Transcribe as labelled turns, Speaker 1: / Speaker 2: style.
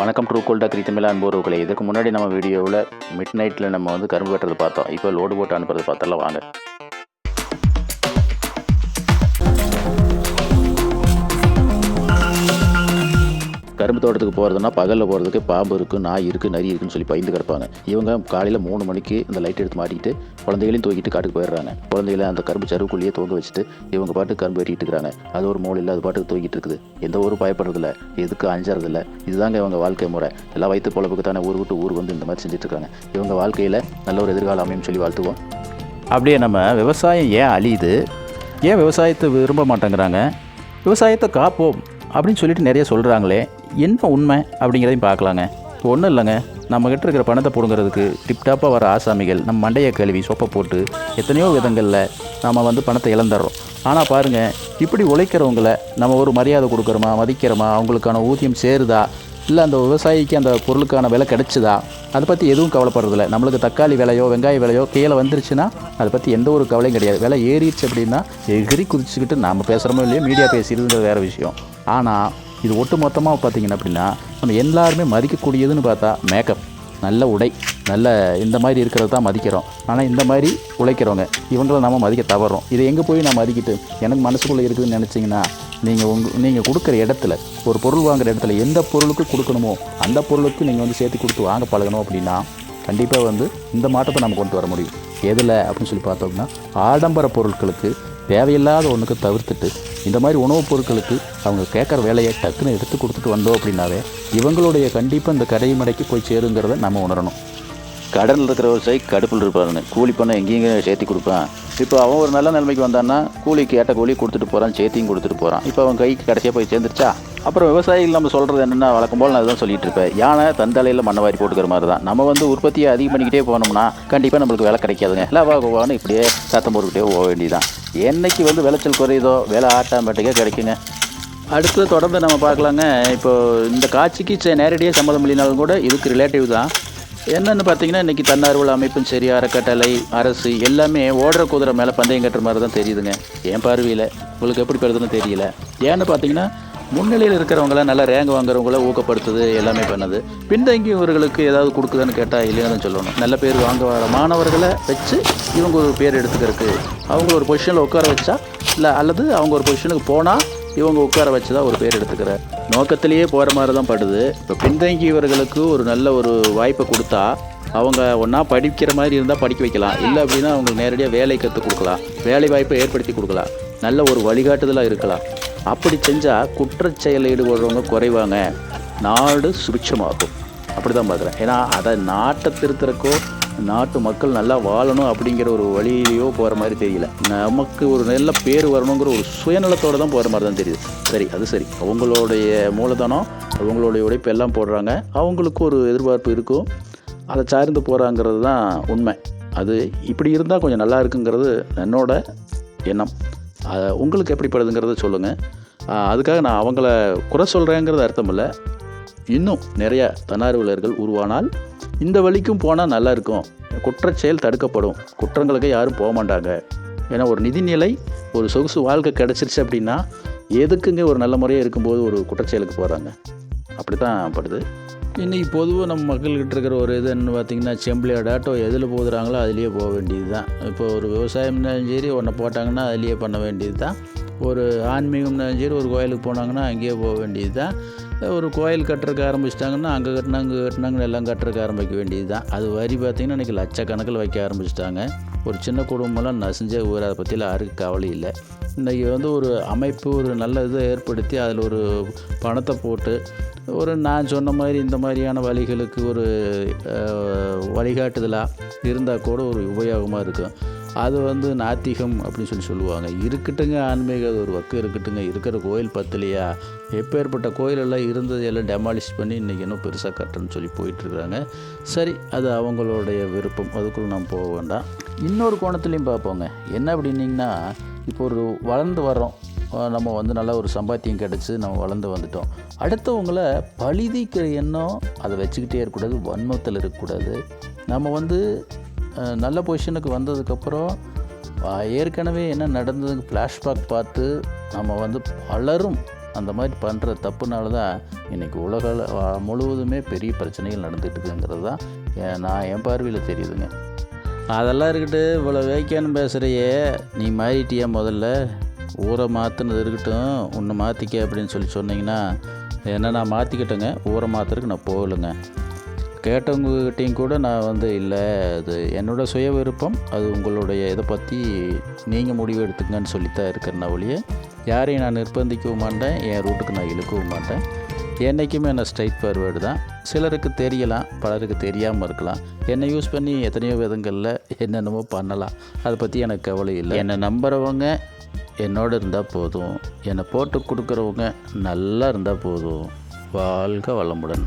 Speaker 1: வணக்கம் ட்ரூ கோல்டா கிரித்தமிழா அன்போர்வுகளை இதுக்கு முன்னாடி நம்ம வீடியோவில் மிட் நைட்டில் நம்ம வந்து கரும்பு வெட்டுறது பார்த்தோம். இப்போ லோடு போட்டு அனுப்புறது பார்த்தலாம் வாங்க கரும்பு தோட்டத்துக்கு போகிறதுனா பகலில் போகிறதுக்கு பாம்பு இருக்குது நாய் இருக்குது நரி இருக்குன்னு சொல்லி பயந்து கிடப்பாங்க. இவங்க காலையில் மூணு மணிக்கு இந்த லைட் எடுத்து மாட்டிக்கிட்டு குழந்தைகளையும் தூக்கிட்டு காட்டுக்கு போயிடுறாங்க. குழந்தைகளை அந்த கரும்பு சருவுக்குள்ளேயே தூங்க வச்சுட்டு இவங்க பாட்டு கரும்பு வெட்டிட்டு இருக்கிறாங்க அது ஒரு மூலையில் அது பாட்டுக்கு தூக்கிட்டு இருக்குது. எந்த ஒரு பயப்படுறதில்ல. எதுக்கு அஞ்சறதில்ல. இதுதாங்க இவங்க வாழ்க்கை முறை. எல்லாம் வயிற்று பொழப்புக்கு தானே ஊர் விட்டு ஊர் வந்து இந்த மாதிரி செஞ்சுட்டு இருக்காங்க. இவங்க வாழ்க்கையில் நல்ல ஒரு எதிர்காலம் அமையும் சொல்லி வாழ்த்துவோம். அப்படியே நம்ம விவசாயம் ஏன் அழியுது? ஏன் விவசாயத்தை விரும்ப மாட்டேங்கிறாங்க? விவசாயத்தை காப்போம். அப்படின்னு சொல்லிட்டு நிறைய சொல்கிறாங்களே என்ன உண்மை அப்படிங்கிறதையும் பார்க்கலாங்க. ஒன்றும் இல்லைங்க. நம்மக்கிட்ட இருக்கிற பணத்தை பிடுங்கிறதுக்கு டிப்டாப்பாக வர ஆசாமிகள் நம்ம மண்டையை கழுவி சொப்பை போட்டு எத்தனையோ விதங்களில் நம்ம வந்து பணத்தை இழந்துடுறோம். ஆனால் பாருங்கள் இப்படி உழைக்கிறவங்கள நம்ம ஒரு மரியாதை கொடுக்குறோமா மதிக்கிறோமா அவங்களுக்கான ஊதியம் சேருதா இல்லை அந்த விவசாயிக்கு அந்த பொருளுக்கான விலை கிடைச்சிதா? அதை பற்றி எதுவும் கவலைப்படுறதில்ல. நம்மளுக்கு தக்காளி விலையோ வெங்காய விலையோ கீழே வந்துருச்சுன்னா அதை பற்றி எந்த ஒரு கவலையும் கிடையாது. விலை ஏறிடுச்சு அப்படின்னா எகிரி குதிச்சுக்கிட்டு நாம் பேசுகிறோமோ இல்லையோ மீடியா பேசிடுதுங்கிறது வேறு விஷயம். ஆனால் இது ஒட்டு மொத்தமாக பார்த்தீங்கன்னா அப்படின்னா நம்ம எல்லாருமே மதிக்கக்கூடியதுன்னு பார்த்தா மேக்கப் நல்ல உடை நல்ல இந்த மாதிரி இருக்கிறது தான் மதிக்கிறோம். ஆனால் இந்த மாதிரி உழைக்கிறவங்க இவங்கள நம்ம மதிக்க தவறோம். இதை எங்கே போய் நான் மதிக்கிட்டு எனக்கு மனசுக்குள்ளே இருக்குதுன்னு நினச்சிங்கன்னா நீங்கள் உங்கள் நீங்கள் கொடுக்குற இடத்துல ஒரு பொருள் வாங்குற இடத்துல எந்த பொருளுக்கு கொடுக்கணுமோ அந்த பொருளுக்கு நீங்கள் வந்து சேர்த்து கொடுத்து வாங்க பழகணும் அப்படின்னா கண்டிப்பாக வந்து இந்த மாற்றத்தை நம்ம கொண்டு வர முடியும். எதில் அப்படின்னு சொல்லி பார்த்தோம்னா ஆடம்பர பொருட்களுக்கு தேவையில்லாத ஒன்றுக்கு தவிர்த்துட்டு இந்த மாதிரி உணவுப் பொருட்களுக்கு அவங்க கேட்குற வேலையை டக்குன்னு எடுத்து கொடுத்துட்டு வந்தோம் அப்படின்னாவே இவங்களுடைய கண்டிப்பாக இந்த கடைமடைக்கு போய் சேருங்கிறத நம்ம உணரணும். கடனில் இருக்கிற விவசாயி கடுப்பில் இருப்பாருங்க கூலி பண்ண எங்கேயும் சேர்த்தி கொடுப்பான். இப்போ அவன் ஒரு நல்ல நிலைமைக்கு வந்தான்னா கூலிக்கு ஏட்ட கூலி கொடுத்துட்டு போகிறான் சேர்த்தியும் கொடுத்துட்டு போகிறான் இப்போ அவன் கைக்கு கடைசியாக போய் சேர்ந்துருச்சா? அப்புறம் விவசாயிகள் நம்ம சொல்கிறது என்னென்னா வழக்கம் போல் நான் அதுதான் சொல்லிட்டு இருப்பேன். யானை தந்தலையில் மண்ணை வாரி போட்டுக்கிற மாதிரி தான் நம்ம வந்து உற்பத்தியை அதிகம் பண்ணிக்கிட்டே போனோம்னா கண்டிப்பாக நம்மளுக்கு வேலை கிடைக்காதுங்க. லாபா வா இப்படியே சத்தம் போட்டுக்கிட்டே போக வேண்டியதான் என்னைக்கு வந்து விளைச்சல் குறையுதோ வேலை ஆட்டோமேட்டிக்காக கிடைக்குங்க. அடுத்து தொடர்ந்து நம்ம பார்க்கலாங்க. இப்போ இந்த காட்சிக்கு நேரடியாக சம்மதம் இல்லைனாலும் கூட இதுக்கு ரிலேட்டிவ் தான். என்னென்னு பார்த்தீங்கன்னா இன்றைக்கி தன்னார்வல அமைப்பும் சரி அறக்கட்டளை அரசு எல்லாமே ஓடுற குதிரை மேலே பந்தயம் கட்டுற மாதிரி தான் தெரியுதுங்க. என் பார்வையில். உங்களுக்கு எப்படி பெறுதுன்னு தெரியல. ஏன்னு பார்த்தீங்கன்னா முன்னிலையில் இருக்கிறவங்கள நல்லா ரேங்க் வாங்குறவங்கள ஊக்கப்படுத்துது எல்லாமே பண்ணுது. பின்தங்கியவர்களுக்கு ஏதாவது கொடுக்குதுன்னு கேட்டால் இல்லைன்னு சொல்லணும். நல்ல பேர் வாங்க வர மாணவர்களை வச்சு இவங்க ஒரு பேர் எடுத்துக்கிறதுக்கு. அவங்க ஒரு பொசிஷனில் உட்கார வச்சா இல்லை அல்லது அவங்க ஒரு பொசிஷனுக்கு போனால் இவங்க உட்கார வச்சு தான் ஒரு பேர் எடுத்துக்கிற நோக்கத்திலேயே போகிற மாதிரி தான் படுது. இப்போ பின்தங்கியவர்களுக்கு ஒரு நல்ல ஒரு வாய்ப்பை கொடுத்தா அவங்க ஒன்றா படிக்கிற மாதிரி இருந்தால் படிக்க வைக்கலாம். இல்லை அப்படின்னா அவங்களுக்கு நேரடியாக வேலை கற்றுக் கொடுக்கலாம். வேலை வாய்ப்பை ஏற்படுத்தி கொடுக்கலாம். நல்ல ஒரு வழிகாட்டுதலாக இருக்கலாம். அப்படி செஞ்சால் குற்றச் ஈடுபடுறவங்க குறைவாங்க. நாடு சுபிட்சமாகும். அப்படி தான் பார்க்குறேன் ஏன்னா அதை நாட்டை திருத்துறக்கோ நாட்டு மக்கள் நல்லா வாழணும் அப்படிங்கிற ஒரு வழியிலையோ போகிற மாதிரி தெரியல. நமக்கு ஒரு நல்ல பேர் வரணுங்கிற ஒரு சுயநலத்தோடு தான் போகிற மாதிரி தான் தெரியுது. சரி அது சரி. அவங்களுடைய மூலதனம் அவங்களுடைய உழைப்பு எல்லாம் போடுறாங்க. அவங்களுக்கு ஒரு எதிர்பார்ப்பு இருக்கும். அதை சார்ந்து போகிறாங்கிறது தான் உண்மை. அது இப்படி இருந்தால் கொஞ்சம் நல்லா இருக்குங்கிறது என்னோட எண்ணம். உங்களுக்கு எப்படிப்படுதுங்கிறத சொல்லுங்கள் அதுக்காக நான் அவங்கள குறை சொல்கிறேங்கிறது அர்த்தம் இல்லை. இன்னும் நிறைய தன்னார்வலர்கள் உருவானால் இந்த வழிக்கும் போனால் நல்லா இருக்கும் தடுக்கப்படும். குற்றங்களுக்கு யாரும் போக மாட்டாங்க. ஏன்னா ஒரு நிதிநிலை ஒரு சொகுசு வாழ்க்கை கிடச்சிருச்சு அப்படின்னா எதுக்குங்க ஒரு நல்ல முறையாக இருக்கும்போது ஒரு குற்றச்செயலுக்கு போகிறாங்க அப்படி தான் படுது. இன்றைக்கி பொதுவாக நம்ம மக்கள்கிட்ட இருக்கிற ஒரு இதுன்னு பார்த்தீங்கன்னா செம்பிளியோட ஆட்டோ எதில் போகுதுறாங்களோ அதுலேயே போக வேண்டியது தான் இப்போ ஒரு விவசாயம்னாலும் சரி ஒன்றை போட்டாங்கன்னா அதுலேயே பண்ண வேண்டியது தான் ஒரு ஆன்மீகம்னாலும் சரி ஒரு கோயிலுக்கு போனாங்கன்னா அங்கேயே போக வேண்டியது தான் ஒரு கோயில் கட்டுறதுக்கு ஆரம்பிச்சிட்டாங்கன்னா அங்கே கட்டினாங்க அங்கே கட்டினாங்கன்னு எல்லாம் கட்டுறதுக்கு ஆரம்பிக்க வேண்டியது தான் அது வரி பார்த்திங்கன்னா இன்றைக்கி லட்சக்கணக்கில் வைக்க ஆரம்பிச்சிட்டாங்க. ஒரு சின்ன குடும்பம்லாம் நசிஞ்ச ஊர் அதை பற்றிலாம் யாருக்கும் கவலை இல்லை. இன்றைக்கி வந்து ஒரு அமைப்பு ஒரு நல்ல இதை ஏற்படுத்தி அதில் ஒரு பணத்தை போட்டு ஒரு நான் சொன்ன மாதிரி இந்த மாதிரியான வழிகளுக்கு ஒரு வழிகாட்டுதலாக இருந்தால் கூட ஒரு உபயோகமாக இருக்கும். அது வந்து நாத்திகம் அப்படின்னு சொல்லி சொல்லுவாங்க. இருக்கட்டுங்க ஆன்மீக ஒரு பக்கம் இருக்கட்டுங்க. இருக்கிற கோயில் பத்தலையா? எப்பேற்பட்ட கோயிலெல்லாம் இருந்தது எல்லாம் டெமாலிஷ் பண்ணி இன்றைக்கி இன்னும் பெருசாக கட்டுறேன்னு சொல்லி போயிட்டுருக்குறாங்க. சரி அது அவங்களுடைய விருப்பம். அதுக்குள்ளே நம்ம போக வேண்டாம். இன்னொரு கோணத்துலேயும் பார்ப்போங்க. என்ன அப்படின்னிங்கன்னா இப்போ ஒரு வளர்ந்து வர்றோம். நம்ம வந்து நல்லா ஒரு சம்பாத்தியம் கிடச்சி நம்ம வளர்ந்து வந்துட்டோம். அடுத்தவங்களை பழிதிக்கிற எண்ணம் அதை வச்சுக்கிட்டே இருக்கக்கூடாது வன்மத்தில் இருக்கக்கூடாது. நம்ம வந்து நல்ல பொசிஷனுக்கு வந்ததுக்கப்புறம் ஏற்கனவே என்ன நடந்ததுக்கு ஃப்ளாஷ்பேக் பார்த்து நம்ம வந்து பலரும் அந்த மாதிரி பண்ணுற தப்புனால தான் இன்றைக்கி உலக முழுவதுமே பெரிய பிரச்சனைகள் நடந்துட்டு இருக்குங்கிறது தான் நான் என் பார்வையில் தெரியுதுங்க. அதெல்லாம் இருக்கட்டு இவ்வளோ வேக்கியான்னு பேசுகிறையே நீ மாறிட்டியா முதல்ல? ஊரை மாற்றினது இருக்கட்டும் உன்னை மாற்றிக்க அப்படின்னு சொல்லி சொன்னீங்கன்னா என்ன நான் மாற்றிக்கிட்டேங்க ஊரை மாற்றுறதுக்கு நான் போகலைங்க. கேட்டவங்ககிட்டையும் கூட நான் வந்து இல்லை அது என்னோட சுய விருப்பம். அது உங்களுடைய இதை பற்றி நீங்கள் முடிவு எடுத்துக்கங்கன்னு சொல்லித்தான் இருக்கிறேன் ஒழிய யாரையும் நான் நிர்பந்திக்கவும் மாட்டேன். என் ரூட்டுக்கு நான் இழுக்கவும் மாட்டேன். என்றைக்குமே நான் ஸ்ட்ரைட் ஃபார்வேர்டு தான். சிலருக்கு தெரியலாம் பலருக்கு தெரியாமல் இருக்கலாம். என்னை யூஸ் பண்ணி எத்தனையோ விதங்களில் என்னென்னமோ பண்ணலாம். அதை பற்றி எனக்கு கவலை இல்லை. என்னை நம்புகிறவங்க என்னோட இருந்தால் போதும். என்னை போட்டு கொடுக்குறவங்க நல்லா இருந்தால் போதும். வாழ்க வளமுடன்.